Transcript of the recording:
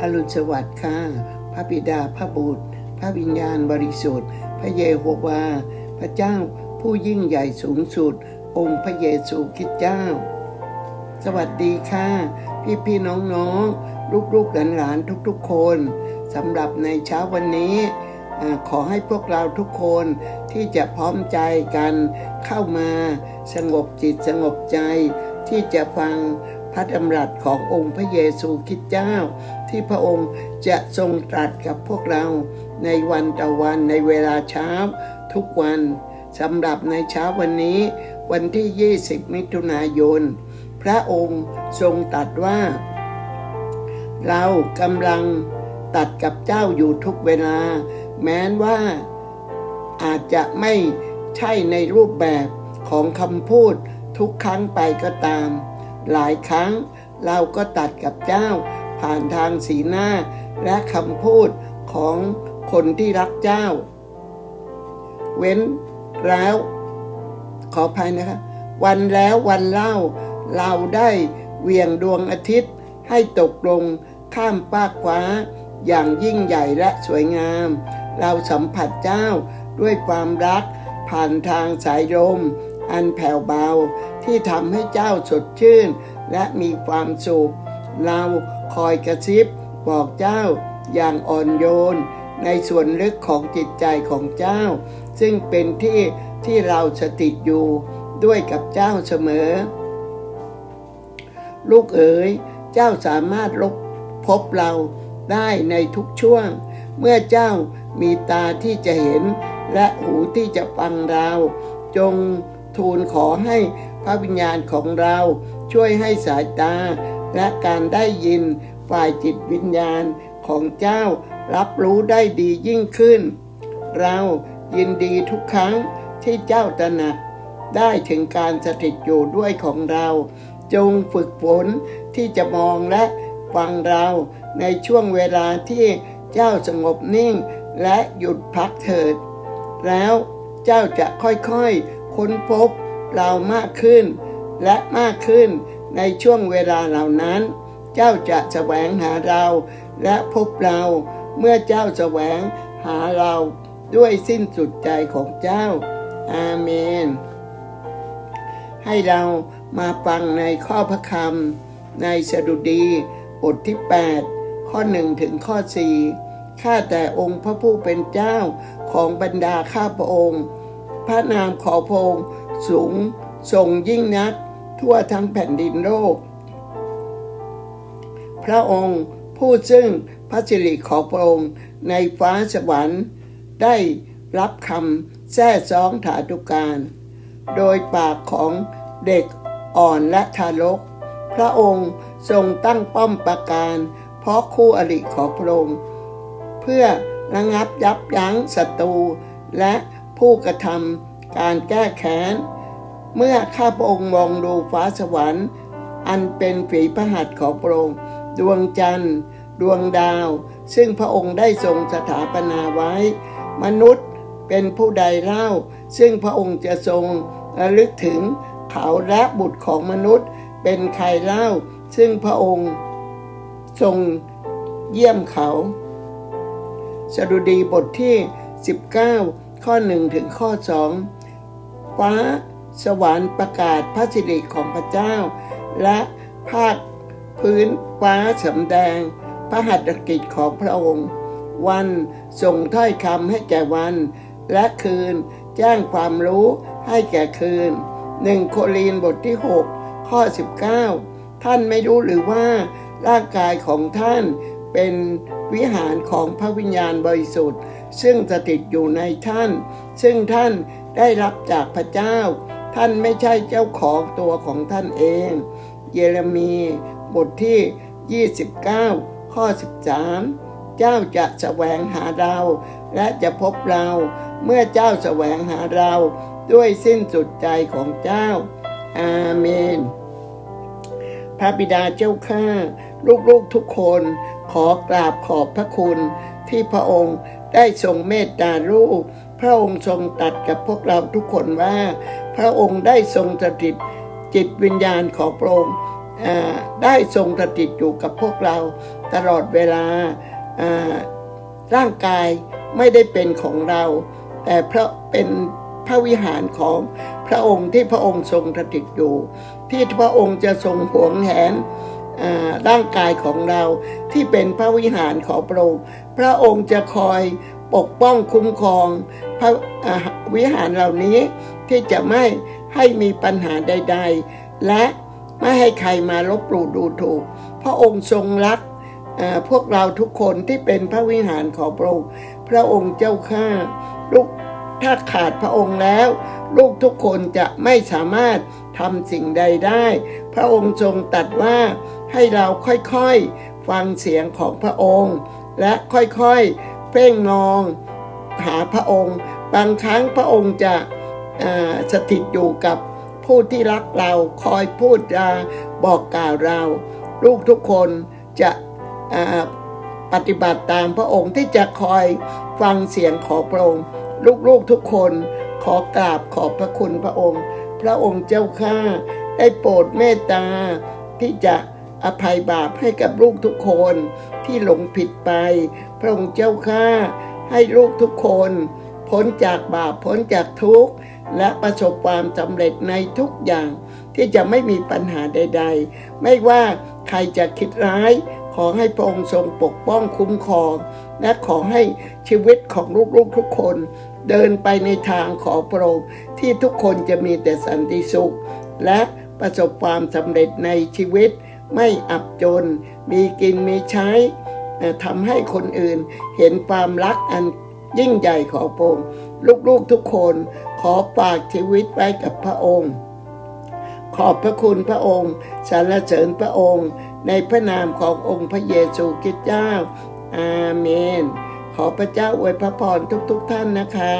อรุณสวัสดิ์ค่ะ พระบิดาพระบุตร พระวิญญาณบริสุทธิ์ พระเยโฮวา พระเจ้าผู้ยิ่งใหญ่สูงสุด องค์พระเยซูคริสต์เจ้า สวัสดีค่ะ พี่พี่ๆน้องๆลูกๆหลานๆทุกๆคนสำหรับในเช้าวันนี้ขอให้พวกเราทุกคนที่จะพร้อมใจกันเข้ามาสงบจิตสงบใจที่จะฟัง พระดำรัสขององค์พระเยซูคริสต์เจ้า ที่พระองค์จะทรงตรัสกับพวกเราในวันต่อวันในเวลาเช้าทุกวันสำหรับในเช้าวันนี้ วันที่ 20 มิถุนายน พระองค์ทรงตรัสว่า เรากำลังตัดกับเจ้าอยู่ทุกเวลา แม้นว่าอาจจะไม่ใช่ในรูปแบบของคำพูดทุกครั้งไปก็ตาม หลายครั้งเราก็ตัดกับเจ้า ผ่านทางสีหน้า และคำพูดของคนที่รักเจ้า เว้นแล้ว ขออภัยนะคะ วันแล้ววันเล่า เราได้เหวียงดวงอาทิตย์ให้ตกลงข้ามฟากฟ้า อย่างยิ่งใหญ่และสวยงาม เราสัมผัสเจ้าด้วยความรักผ่านทางสายลม อันแผ่วเบาที่ทำให้เจ้าสดชื่น และมีความสุข เราคอยกระซิบบอกเจ้าอย่างอ่อนโยน ในส่วนลึกของจิตใจของเจ้า ซึ่งเป็นที่ที่เราสถิตอยู่ด้วยกับเจ้าเสมอ ลูกเอ๋ยเจ้าสามารถลบพบเราได้ในทุกช่วง เมื่อเจ้ามีตาที่จะเห็นและหูที่จะฟังเรา จง ทูลขอให้พระวิญญาณของเราช่วยให้สายตา และการได้ยินฝ่ายจิตวิญญาณของเจ้ารับรู้ได้ดียิ่งขึ้น เรายินดีทุกครั้งที่เจ้าตระหนักได้ถึงการสถิตอยู่ด้วยของเรา จงฝึกฝนที่จะมองและฟังเราในช่วงเวลาที่เจ้าสงบนิ่งและหยุดพักเถิด แล้วเจ้าจะค่อยๆ ค้นพบเรามากขึ้น และมากขึ้นในช่วงเวลาเหล่านั้น เจ้าจะแสวงหาเราและพบเราเมื่อเจ้าแสวงหาเราด้วยสิ้นสุดใจของเจ้า อาเมน ให้เรามาฟังในข้อพระคำในสดุดีบทที่ 8 ข้อ 1 ถึงข้อ 4 ข้าแต่องค์พระผู้เป็นเจ้าของบรรดาข้าพระองค์ พระนามขอพระองค์สูงส่งยิ่งนัก ทั่วทั้งแผ่นดินโลก พระองค์ผู้ซึ่งพระสิริของพระองค์ในฟ้าสวรรค์ได้รับคำแท้ซ้องถาตุการ โดยปากของเด็กอ่อนและทารก พระองค์ทรงตั้งป้อมปราการ เพราะคู่อริของพระองค์เพื่อระงับยับยั้งศัตรูและ ผู้กระทำการแก้แค้น เมื่อข้าพระองค์มองดูฟ้าสวรรค์ อันเป็นฝีพระหัตถ์ของพระองค์ดวงจันทร์ ดวงดาว ซึ่งพระองค์ได้ทรงสถาปนาไว้ มนุษย์เป็นผู้ใดเล่า ซึ่งพระองค์จะทรงระลึกถึงเขาและบุตรของมนุษย์เป็นใครเล่า ซึ่งพระองค์ทรงเยี่ยมเขา สดุดีบทที่ 19 ข้อ 1 ถึงข้อ 2 ฟ้าสวรรค์ประกาศพระสิริของพระเจ้า และภาคพื้นฟ้าสำแดง พระหัตถกิจของพระองค์ วันส่งถ้อยคำให้แก่วัน และคืนแจ้งความรู้ให้แก่คืนหนึ่งโคลีนบทที่ 6 ข้อ 19 ท่านไม่รู้หรือว่าร่างกายของท่านเป็นวิหารของพระวิญญาณบริสุทธิ์ ซึ่งสถิตอยู่ในท่าน ซึ่งท่านได้รับจากพระเจ้า ท่านไม่ใช่เจ้าของตัวของท่านเอง เยเรมีบทที่ 29 ข้อ 13 เจ้าจะแสวงหาเรา และจะพบเรา เมื่อเจ้าแสวงหาเราด้วยสิ้นสุดใจของเจ้า อาเมน พระบิดาเจ้าข้า ลูกๆทุกคน ขอกราบขอบพระคุณที่พระองค์ ได้ทรงเมตตาลูก พระองค์ทรงตัดกับพวกเราทุกคนว่า พระองค์ได้ทรงสถิตจิตวิญญาณของพระองค์ได้ทรงสถิตอยู่กับพวกเราตลอดเวลาร่างกายไม่ได้เป็นของเรา แต่เพราะเป็นพระวิหารของพระองค์ที่พระองค์ทรงสถิตอยู่ ที่พระองค์จะทรงหวงแหน ร่างกายของเราที่เป็นพระวิหารของพระองค์พระองค์จะคอยปกป้องคุ้มครองพระวิหารเหล่านี้ที่จะไม่ให้มีปัญหาใด ๆ และไม่ให้ใครมาลบหลู่ดูถูก พระองค์ทรงรักพวกเราทุกคนที่เป็นพระวิหารของพระองค์พระองค์เจ้าข้าลูกถ้าขาดพระองค์แล้ว ลูกทุกคนจะไม่สามารถทำสิ่งใดได้ พระองค์ทรงตัดว่า ให้เราค่อยๆฟังเสียงของพระองค์ และค่อยๆเพ่งมองหาพระองค์ บางครั้งพระองค์จะสถิตอยู่กับผู้ที่รักเราคอยพูดจาบอกกล่าวเรา ลูกทุกคนจะปฏิบัติตามพระองค์ที่จะคอยฟังเสียงของพระองค์ ลูกๆทุกคนขอกราบขอบพระคุณพระองค์ พระองค์เจ้าข้าได้โปรดเมตตาที่จะ อภัยบาปให้กับลูกทุกคนที่หลงผิดไป พระองค์เจ้าข้าให้ลูกทุกคนพ้นจากบาปพ้นจากทุกข์ และประสบความสำเร็จในทุกอย่าง ที่จะไม่มีปัญหาใด ๆ ไม่ว่าใครจะคิดร้าย ขอให้พระองค์ทรงปกป้องคุ้มครอง และขอให้ชีวิตของลูกๆทุกคน เดินไปในทางขอพระองค์ที่ทุกคนจะมีแต่สันติสุข และประสบความสำเร็จในชีวิต ไม่อับจน มีกินมีใช้ทำให้คนอื่นเห็นความรักอันยิ่งใหญ่ของพระองค์ลูกๆทุกคนขอฝากชีวิตไว้กับพระองค์ ขอบพระคุณพระองค์สรรเสริญพระองค์ ในพระนามขององค์พระเยซูคริสต์เจ้า อาเมน ขอพระเจ้าอวยพระพรทุกๆทท่านนะคะ